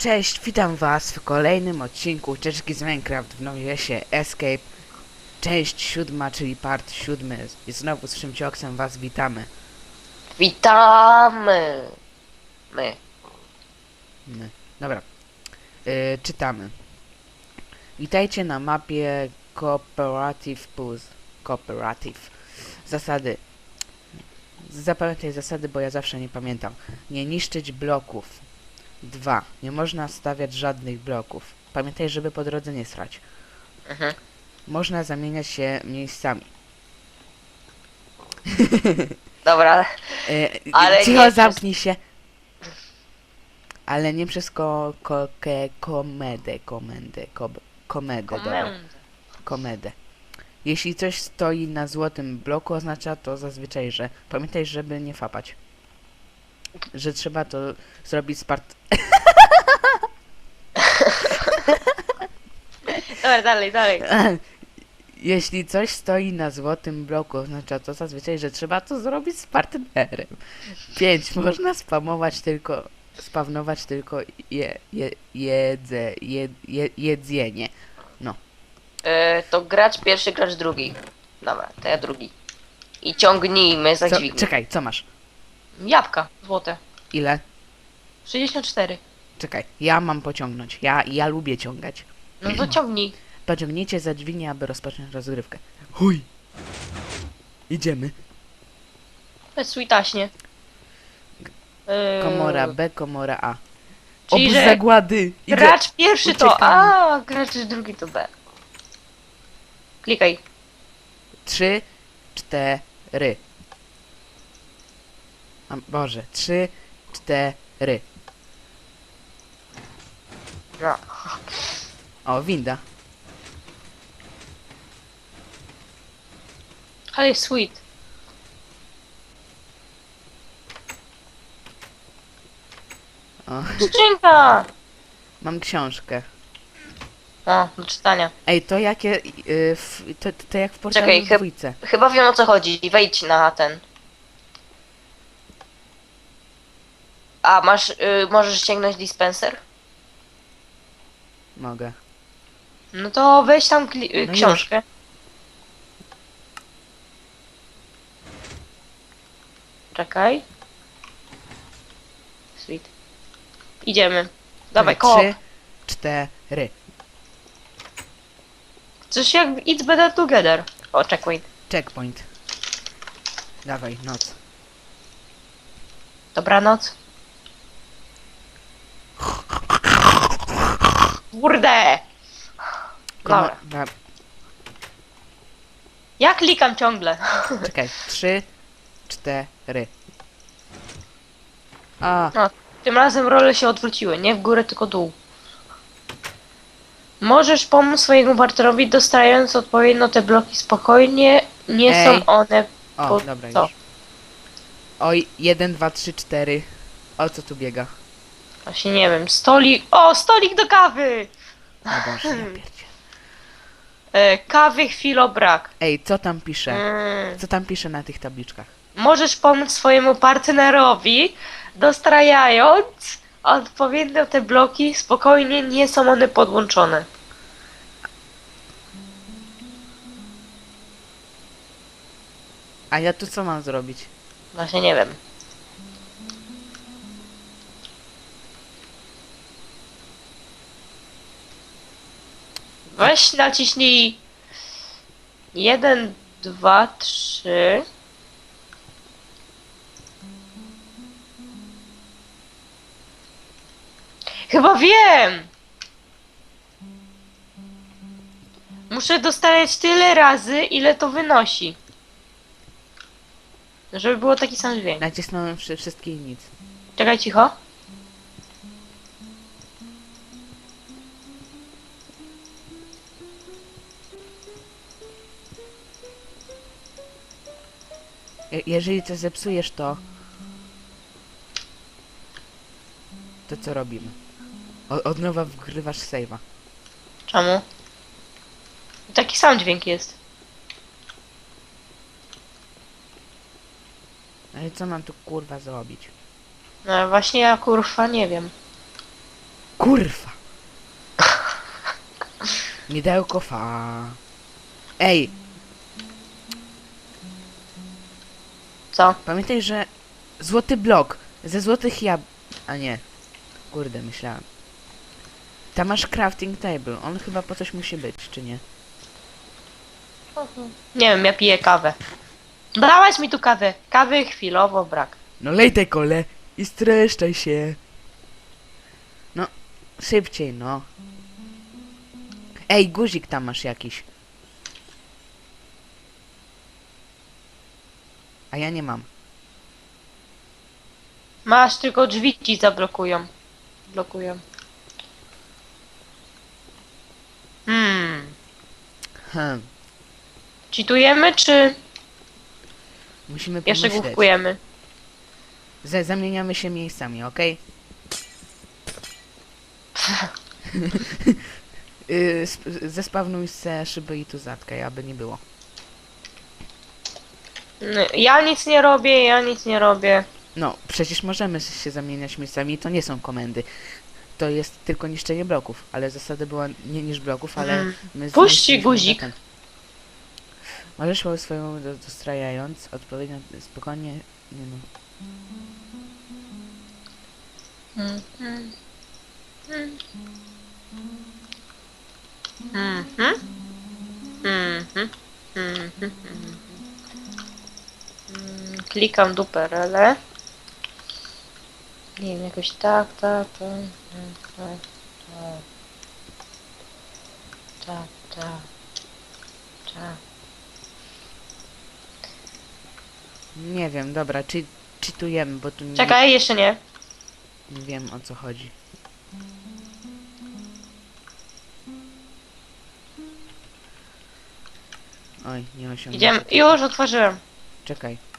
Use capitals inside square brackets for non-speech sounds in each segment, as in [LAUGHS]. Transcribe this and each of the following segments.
Cześć, witam was w kolejnym odcinku ucieczki z Minecraft w nowiecie Escape. Część siódma, czyli part siódmy. I znowu z Szymcioksem was witamy. Witamy! My. My. Dobra. Yy, czytamy. Witajcie na mapie Cooperative Pools. Cooperative. Zasady. Zapamiętaj zasady, bo ja zawsze nie pamiętam. Nie niszczyć bloków. 2. Nie można stawiać żadnych bloków. Pamiętaj, żeby po drodze nie srać. Mhm. Można zamieniać się miejscami. [LAUGHS] Dobra, E, Ale cicho, nie zamknij się. Ale nie przez ko, ko, ke, komedę, komendę, kob, komedę, dobra, komend. komedę. Jeśli coś stoi na złotym bloku, oznacza to zazwyczaj, że pamiętaj, żeby nie fapać. Że trzeba to zrobić z part... [LAUGHS] Dobra, dalej, dalej. [LAUGHS] Jeśli coś stoi na złotym bloku, oznacza to zazwyczaj, że trzeba to zrobić z partnerem. 5. [LAUGHS] Można spamować tylko, spawnować tylko je, je, jedze, je, je, jedzenie. E, to gracz pierwszy, gracz drugi. Dobra, to ja drugi. I ciągnijmy za Co, dźwignię. czekaj, co masz? Jabłka, złote. Ile? 64. Czekaj, ja mam pociągnąć. Ja, ja lubię ciągać. No to ciągnij. [CLEARS THROAT] Pociągnijcie za dźwignię, aby rozpocząć rozgrywkę. Chuj! Idziemy. To jest switaśnie. E, Komora B, komora A. Czyli, Obóz że zagłady! Idzie. Gracz pierwszy to Uciekamy. A, gracz drugi to B. Klikaj. Trzy, cztery. A, Boże, trzy, cztery. No. O, winda. Ale sweet. O, Skrzynka! mam książkę. O, do czytania. Ej, to jakie... y, w, to, to jak w portalu Czekaj, dwójce. Chyba wiem o co chodzi. Wejdź na ten. A, masz, y, możesz sięgnąć dispenser? Mogę. No to weź tam kli- y, No książkę. Czekaj. Sweet. Idziemy. Dawaj, koop. Trzy, cztery. Coś jak It's Better Together. O, checkpoint. Checkpoint. Dawaj, noc. Dobranoc. Kurde! Dobra. da, Ja klikam ciągle. czekaj, trzy, cztery. A, Tym razem role się odwróciły, nie w górę, tylko dół. Możesz pomóc swojemu partnerowi dostając odpowiednio te bloki spokojnie. Nie Ej. są one o, Po dobra co? już. Oj, jeden, dwa, trzy, cztery. O co tu biega? Właśnie nie wiem. Stolik. O, stolik do kawy! O Boże, ja pierdzie. [LAUGHS] E, kawy chwilo brak. Ej, co tam pisze? Mm. Co tam pisze na tych tabliczkach? Możesz pomóc swojemu partnerowi dostrajając odpowiednio te bloki spokojnie, nie są one podłączone. A ja tu co mam zrobić? Właśnie nie wiem. Weź naciśnij jeden, dwa, trzy. Chyba wiem! Muszę dostać tyle razy, ile to wynosi. Żeby było taki sam dźwięk. Nacisnąłem wszy- wszystkie i nic. Czekaj cicho. Je- jeżeli coś zepsujesz, to... To co robimy? O, od nowa wgrywasz save'a. Czemu? Taki sam dźwięk jest. Ale co mam tu kurwa zrobić? No właśnie ja kurwa nie wiem. Kurwa. [LAUGHS] Midełko fa. Ej, Co? pamiętaj, że złoty blok ze złotych jab... A nie. Kurde, myślałem. Tam masz crafting table. On chyba po coś musi być, czy nie? Nie wiem, ja piję kawę. Dałaś mi tu kawę. Kawy chwilowo brak. No lej te kole i streszczaj się. No, szybciej, no. Ej, guzik tam masz jakiś. A ja nie mam. Masz, tylko drzwi ci zablokują. Blokują. Hmm. Hm. Cheatujemy, czy Musimy jeszcze pomyśleć. główkujemy? Z zamieniamy się miejscami, okej? [LAUGHS] [LAUGHS] y, sp- zespawnuj se szyby i tu zatkaj, aby nie było. Ja nic nie robię, ja nic nie robię. No, przecież możemy się zamieniać miejscami, to nie są komendy. To jest tylko niszczenie bloków, ale zasada była nie niż bloków, ale Mm. my Puść zniszczyliśmy guzik. ten. Możesz mały swoją do- dostrajając, odpowiednio spokojnie, nie no. Mhm. Mhm. Mhm. Mhm. Mhm. Klikam duperele. Nie wiem, jakoś tak, tak, tak, tak, tak, tak, tak, tak. Nie wiem, dobra, czy czytujemy, bo tu nie, Czekaj, jeszcze nie. nie wiem o co chodzi. Oj, nie osiągnę. Idziemy. Już otworzyłem. Czekaj.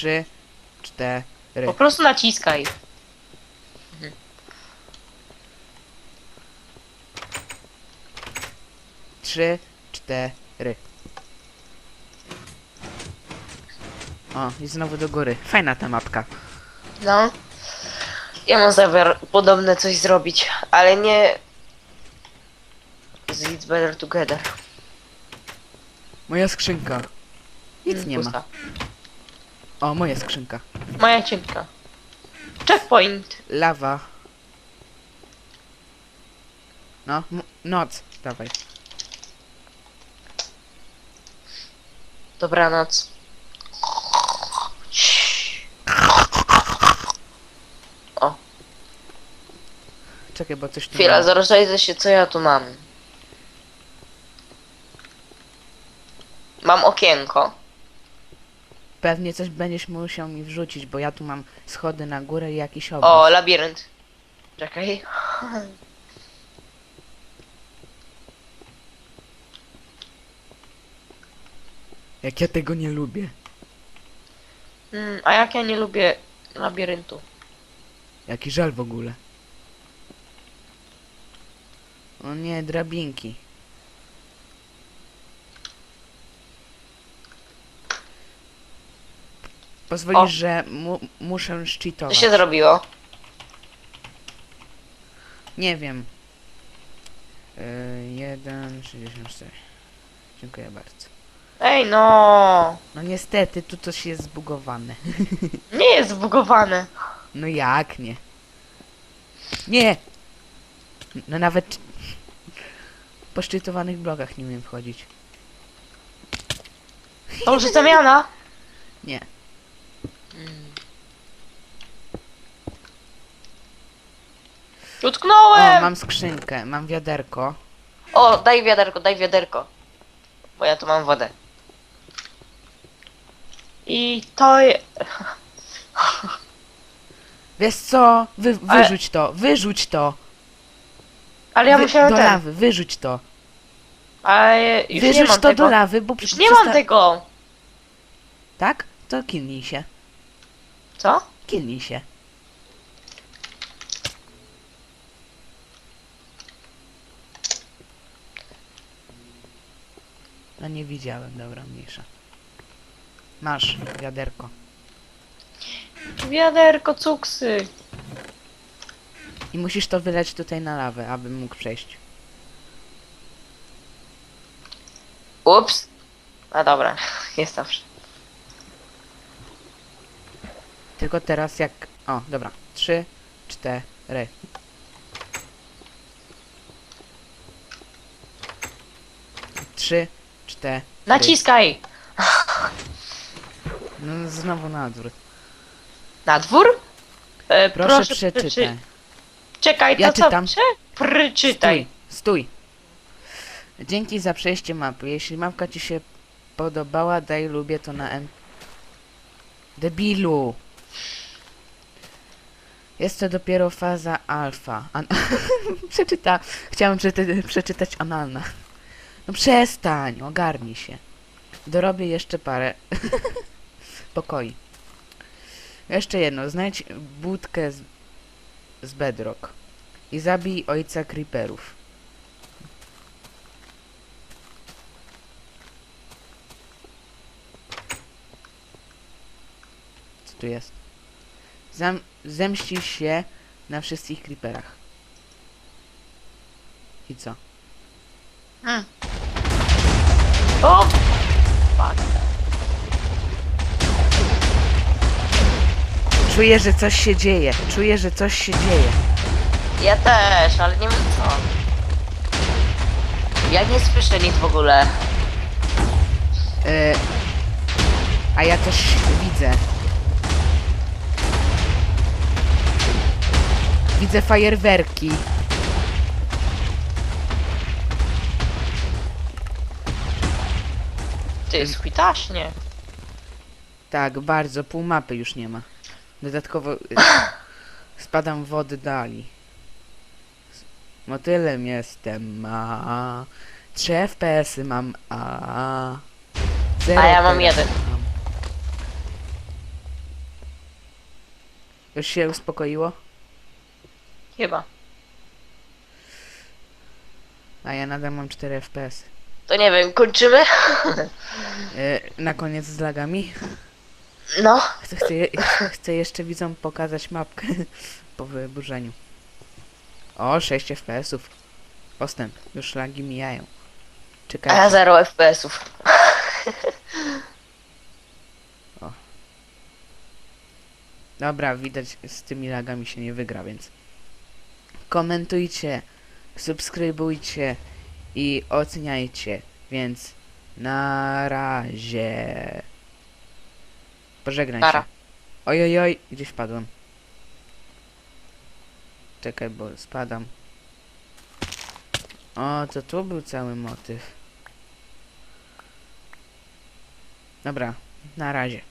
Trzy, cztery. Po prostu naciskaj. Trzy, cztery. O, i znowu do góry. Fajna ta mapka. No. Ja mam zamiar podobne coś zrobić, ale nie z It's Better Together. Moja skrzynka. Nic Mm, nie ma. pusta. O, moja skrzynka. Moja cienka. Checkpoint. Lawa. No, m- noc. Dawaj. Dobranoc. O, Czekaj, bo coś tu chwila, zaraz zajdę się, co ja tu mam. Mam okienko. Pewnie coś będziesz musiał mi wrzucić, bo ja tu mam schody na górę i jakiś obóz. O, labirynt. Czekaj. Jak ja tego nie lubię. Mm, a jak ja nie lubię labiryntu? Jaki żal w ogóle. O nie, drabinki. Pozwolisz, O. że mu muszę Co się zrobiło? Nie wiem. Yy, 1,64. Dziękuję bardzo. Ej no! No niestety, tu coś jest zbugowane. [LAUGHS] Nie jest zbugowane. No jak nie? Nie! No nawet po szczytowanych blokach nie umiem wchodzić. To może zamiana? Nie. O, Utknąłem! mam skrzynkę, mam wiaderko. O, daj wiaderko, daj wiaderko. Bo ja tu mam wodę. I to je... [LAUGHS] Wiesz co? Wy, Ale- wyrzuć to, wyrzuć to! Ale ja Wy, musiałem do ten... lawy, wyrzuć to. Ale już nie wyrzuć mam to tego. do lawy, bo Już nie mam tego. Tak? To kilnij się. Co? Kilnij się. No nie widziałem, dobra, mniejsza. Masz wiaderko. Wiaderko cuksy. I musisz to wyleć tutaj na lawę, abym mógł przejść. Ups. A dobra, [LAUGHS] jest dobrze. Tylko teraz jak... O, dobra. Trzy, cztery. Trzy, cztery. Naciskaj! No znowu na odwrót. Na dwór? E, Proszę, przeczy- przeczytaj. Czekaj, to Ja co? czytam. Prze- Przeczytaj. Stój, stój. Dzięki za przejście mapy. Jeśli mapka ci się podobała, daj lubię to na M. Debilu! Jest to dopiero faza alfa. An [LAUGHS] Przeczyta. Chciałem przeczy przeczytać analna. No przestań, ogarnij się. Dorobię jeszcze parę [LAUGHS] pokoi. Jeszcze jedno. Znajdź budkę z, z bedrock i zabij ojca creeperów. Co tu jest? Zam zemścisz się na wszystkich creeperach. I co? O! Fuck. Czuję, że coś się dzieje. Czuję, że coś się dzieje. Ja też, ale nie wiem co. Ja nie słyszę nic w ogóle. E, a ja coś widzę. Widzę fajerwerki. Ty, jest chwitaśnie. Tak, bardzo. Pół mapy już nie ma. Dodatkowo y, [LAUGHS] spadam w wody dali. S- Motylem jestem, a 3 FPS-y mam, a Zero A ja mam jeden. mam. Już się uspokoiło? Chyba. A ja nadal mam 4 FPS. To nie wiem, kończymy? E, [LAUGHS] na koniec z lagami. No. Chcę, chcę, chcę jeszcze widzom pokazać mapkę [LAUGHS] po wyburzeniu. O, 6 FPS-ów. Postęp. Już lagi mijają. A ja Czekajcie. 0 FPS-ów. [LAUGHS] Dobra, widać z tymi lagami się nie wygra, więc komentujcie, subskrybujcie i oceniajcie, więc na razie. Pożegnaj Nara. się. Oj, oj, oj, gdzieś padłem. Czekaj, bo spadam. O, to tu był cały motyw. Dobra, na razie.